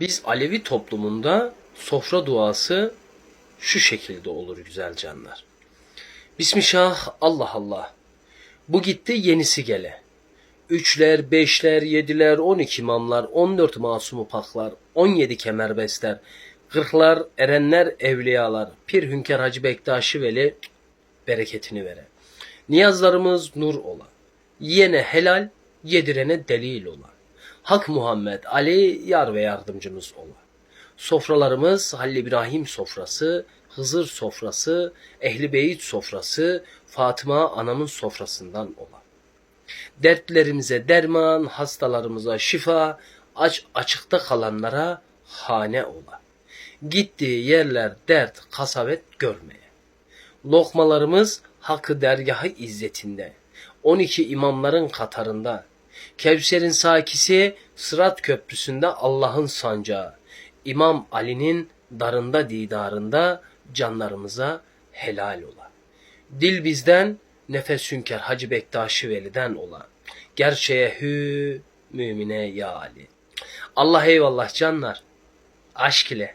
Biz Alevi toplumunda sofra duası şu şekilde olur güzel canlar. Bismillah Allah Allah. Bu gitti yenisi gele. Üçler, beşler, yediler, on iki imamlar, on dört masumu paklar, on yedi kemerbestler, kırklar, erenler, evliyalar, Pir Hünkar Hacı Bektaşi Veli bereketini vere. Niyazlarımız nur ola. Yiyene helal, yedirene delil ola. Hak Muhammed Ali yar ve yardımcımız ola. Sofralarımız Halil İbrahim sofrası, Hızır sofrası, Ehli Beyit sofrası, Fatıma anamın sofrasından ola. Dertlerimize derman, hastalarımıza şifa, aç açıkta kalanlara hane ola. Gittiği yerler dert, kasabet görmeye. Lokmalarımız hakkı dergahı izzetinde. 12 imamların katarında. Kevser'in sakisi Sırat Köprüsü'nde Allah'ın sancağı. İmam Ali'nin darında didarında canlarımıza helal ola. Dil bizden, nefes hünkar Hacı Bektaşi Veli'den ola. Gerçeğe hü, mümine ya Ali. Allah eyvallah canlar. Aşk ile.